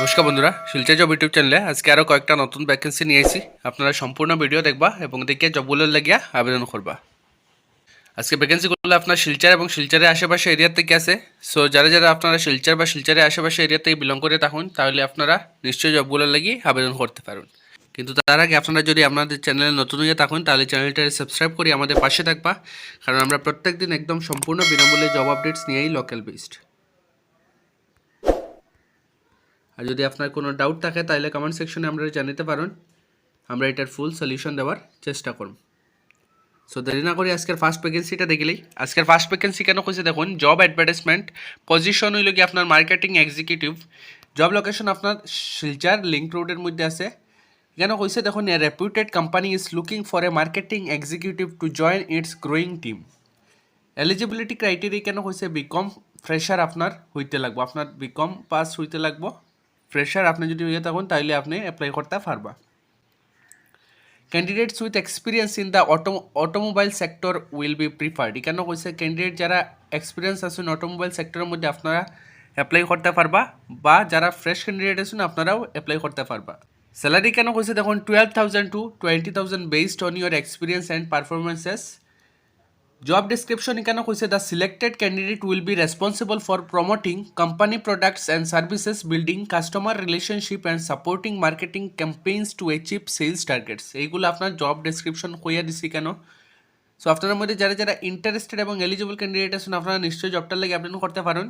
নমস্কার বন্ধুরা, Silchar job YouTube চ্যানেলে আজকে আরও কয়েকটা নতুন ভ্যাকেন্সি নিয়ে এসেছি আপনারা সম্পূর্ণ ভিডিও দেখবা এবং দেখে জবগুলোর লাগিয়া আবেদন করবা। আজকে ভ্যাকেন্সিগুলো আপনার শিলচার এবং শিলচারের আশেপাশে এরিয়া থেকে আছে। সো যারা যারা আপনারা শিলচার বা শিলচারের আশেপাশে এরিয়া থেকে বিলং করে থাকুন, তাহলে আপনারা নিশ্চয়ই জবগুলোর লাগি আবেদন করতে পারুন। কিন্তু তার আগে আপনারা যদি আপনাদের চ্যানেলে নতুন হয়ে থাকুন, তাহলে চ্যানেলটা সাবস্ক্রাইব করে আমাদের পাশে থাকবা। কারণ আমরা প্রত্যেক দিন একদম সম্পূর্ণ বিনামূল্যে জব আপডেটস নিয়েই লোকাল বেসড আর যদি আপনার কোনো ডাউট থাকে, তাহলে কমেন্ট সেকশনে আমরা জানাতে পারেন। আমরা এটার ফুল সলিউশন দেওয়ার চেষ্টা করব। সো দেরি না করি আজকের ফার্স্ট ভ্যাকেন্সিটা দেখিলেই আজকের ফার্স্ট ভ্যাকেন্সি কেন কইছে দেখুন? জব অ্যাডভার্টাইজমেন্ট পজিশন হইল কি আপনার মার্কেটিং এক্সিকিউটিভ জব লোকেশন আপনার শিলচার লিঙ্ক রোডের মধ্যে আছে। কেন কইছে দেখুন? A reputed company is looking for a marketing executive to join its growing team eligibility criteria কেন কইছে বিকম ফ্রেশার আপনার হইতে লাগবো। আপনার বিকম পাস হইতে লাগবো। ফ্রেশার আপনি যদি ইয়ে থাকুন তাহলে আপনি অ্যাপ্লাই করতে পারবা। Candidates with experience in the auto automobile sector will be preferred এখানে কইছে? ক্যান্ডিডেট যারা এক্সপিরিয়েন্স আছেন অটোমোবাইল সেক্টরের মধ্যে, আপনারা অ্যাপ্লাই করতে পারবা, বা যারা ফ্রেশ ক্যান্ডিডেট আছেন আপনারাও অ্যাপ্লাই করতে পারবা। স্যালারি কেন কইছে? দেখুন twelve thousand to twenty thousand based on your experience and performances job description এখানে কইছে the selected candidate will be responsible for promoting company products and services building customer relationship and supporting marketing campaigns to achieve sales targets এইগুলো আপনার job description কইয়া দিছি কেন? So আপনার মধ্যে যারা যারা ইন্টারেস্টেড এবং এলিজিবল ক্যান্ডিডেট আছেন, আপনারা নিশ্চয়ই জবটার লাগে অ্যাপ্লাই করতে পারেন।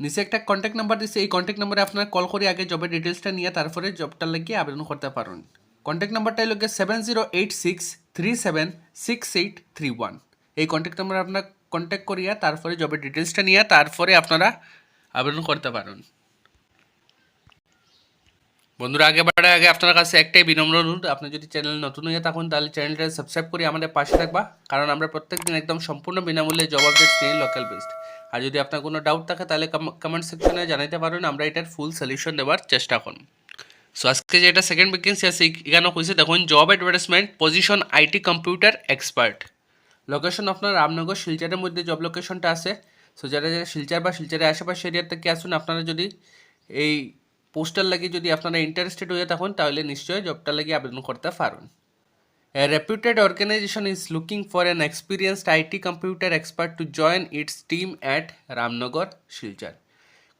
নিচে একটা কন্ট্যাক্ট নাম্বার দিছে, এই কন্ট্যাক্ট নাম্বারে আপনারা কল করে আগে জবের ডিটেলসটা নিয়ে তারপরে জবটার লাগিয়ে আবেদন করতে পারেন। কন্ট্যাক্ট নাম্বারটা হলো seven zero eight six three seven six eight three one এই কন্ট্যাক্ট নাম্বার আপনার কন্ট্যাক্ট করিয়া, তারপরে জবের ডিটেলসটা নিয়ে তারপরে আপনারা আবেদন করতে পারেন। বন্ধুরা, আগে বাড়ার আগে আপনার কাছে একটাই বিনম্র অনুরোধ, আপনি যদি চ্যানেল নতুন হয়ে থাকুন, তাহলে চ্যানেলটা সাবস্ক্রাইব করে আমাদের পাশে থাকবা, কারণ আমরা প্রত্যেকদিন একদম সম্পূর্ণ বিনামূল্যে জব আপডেট নিয়ে লোকাল বেসড আর যদি আপনার কোনো ডাউট থাকে, তাহলে কমেন্ট সেকশনে জানাতে পারেন, আমরা এটার ফুল সলিউশন দেওয়ার চেষ্টা করুন সো আজকে যেটা সেকেন্ড ভ্যাকেন্সি আছে এখানে কইছে দেখুন job advertisement position IT computer expert location আপনার রামনগর শিলচরের মধ্যে জব লোকেশনটা আছে। সো যারা যারা শিলচর বা শিলচরের আশেপাশে এরিয়া থেকে আসুন আপনারা যদি এই পোস্টার লাগে যদি আপনারা ইন্টারেস্টেড হয়ে থাকুন তাহলে নিশ্চয়ই জবটার লাগে আবেদন করতে পারুন। A reputed organization is looking for an experienced IT computer expert to join its team at Ramnagar, Silchar.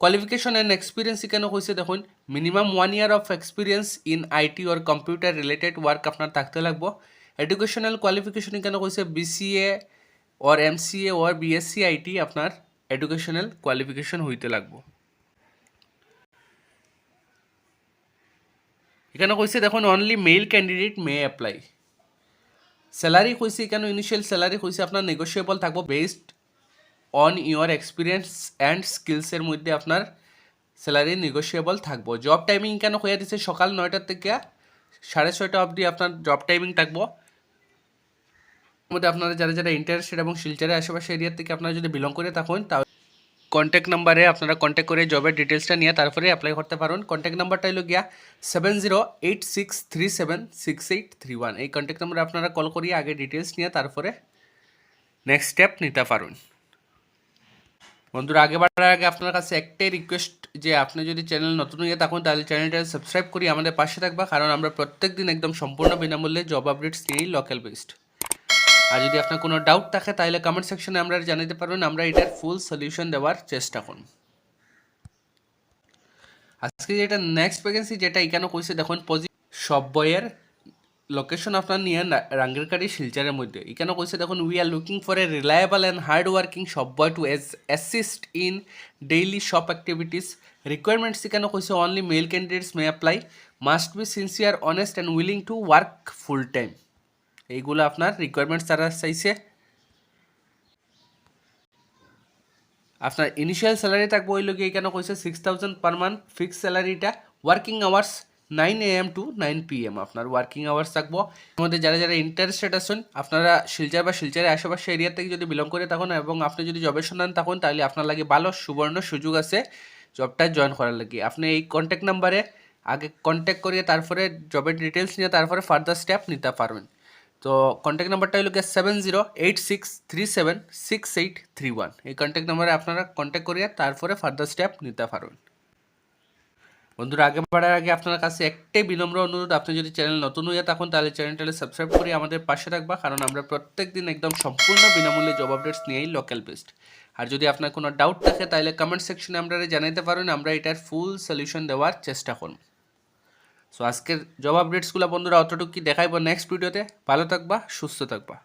Qualification and experience এখানে হয়েছে দেখুন? Minimum one year of experience in IT or computer related work আপনার থাকতে লাগবো। Educational qualification এখানে হয়েছে BCA or MCA or BSc IT আপনার educational qualification হইতে লাগবো। এখানে কইছে দেখুন only male candidate may apply salary কইছে এখানে ইনিশিয়াল স্যালারি কইছে আপনার নেগোসিয়েবল থাকব based on your experience and স্কিলসের মধ্যে আপনার স্যালারি নেগোসিয়েবল থাকব। জব টাইমিং কেন হয়ে দিচ্ছে সকাল নয়টার থেকে সাড়ে ছয়টা অবধি আপনার জব টাইমিং থাকব। মধ্যে আপনারা যারা যারা ইন্টারেস্টেড এবং শিলচরের আশেপাশে এরিয়া থেকে আপনারা যদি বিলং করে থাকুন, তাহলে কন্ট্যাক্ট নাম্বারে আপনারা কন্ট্যাক্ট করে জবের ডিটেলসটা নিয়ে তারপরে অ্যাপ্লাই করতে পারেন। কন্ট্যাক্ট নাম্বারটা হলো গিয়া seven zero eight six three seven six eight three one এই কন্ট্যাক্ট নাম্বারে আপনারা কল করিয়ে আগে ডিটেলস নিয়ে তারপরে নেক্সট স্টেপ নিতে পারেন। বন্ধুরা, আগে বাড়ার আগে আপনার কাছে একটাই রিকোয়েস্ট যে আপনি যদি চ্যানেল নতুন হয়ে থাকুন, তাহলে চ্যানেলটা সাবস্ক্রাইব করি আমাদের পাশে থাকবা, কারণ আমরা প্রত্যেক দিন একদম সম্পূর্ণ বিনামূল্যে জব আপডেটস নিয়েই লোকাল বেসড আর যদি আপনার কোনো ডাউট থাকে, তাহলে কমেন্ট সেকশনে আমরা জানাতে পারবেন, আমরা এটার ফুল সলিউশন দেওয়ার চেষ্টা করুন আজকে যেটা নেক্সট ভ্যাকেন্সি যেটা এখানে কইছে, দেখুন পজি সব বইয়ের লোকেশন আপনার নিয়ে রাঙ্গিরকারি শিলচারের মধ্যে। এখানে কইছে দেখুন we are looking for a reliable and hard working shop boy to assist in daily shop activities requirements এখানে কইছে only male candidates may apply must be sincere honest and willing to work full time এইগুলো আপনার requirements তারা চাইছে। আপনার initial salary থাকব ওই লোকে, এখানে কইছে six thousand per month fix স্যালারিটা working hours nine AM to nine P M আপনার ওয়ার্কিং আওয়ার্স থাকব। মধ্যে যারা যারা ইন্টারেস্টেড আছেন, আপনারা শিলচর বা শিলচরের আশেপাশে এরিয়া থেকে যদি বিলং করে থাকুন এবং আপনি যদি জবের সন্ধান থাকুন, তাহলে আপনার লাগে ভালো সুবর্ণ সুযোগ আছে জবটা জয়েন করার লাগে। আপনি এই কন্ট্যাক্ট নাম্বারে আগে কন্ট্যাক্ট করিয়ে তারপরে জবের ডিটেলস নিয়ে তারপরে ফার্দার স্টেপ নিতে পারবেন। তো কন্ট্যাক্ট নাম্বারটা হলো গিয়ে seven zero eight six three seven six eight three one এই কন্ট্যাক্ট নাম্বারে আপনারা কন্ট্যাক্ট করিয়ে তারপরে ফার্দার স্টেপ নিতে পারবেন। বন্ধুরা, আগে বাড়ার আগে আপনার কাছে একটাই বিনম্র অনুরোধ, আপনি যদি চ্যানেল নতুন হয়ে থাকুন, তাহলে চ্যানেলটাকে সাবস্ক্রাইব করে আমাদের পাশে রাখবা কারণ আমরা প্রত্যেক দিন একদম সম্পূর্ণ বিনামূল্যে জব আপডেটস নিয়েই লোকাল বেস্ট আর যদি আপনার কোনো ডাউট থাকে, তাহলে কমেন্ট সেকশনে আমরা জানাতে পারেন, আমরা এটার ফুল সলিউশন দেওয়ার চেষ্টা করব। সো আজকের জব আপডেটসগুলো বন্ধুরা অতটুকু দেখাইব নেক্সট ভিডিওতে ভালো থাকবা, সুস্থ থাকবা।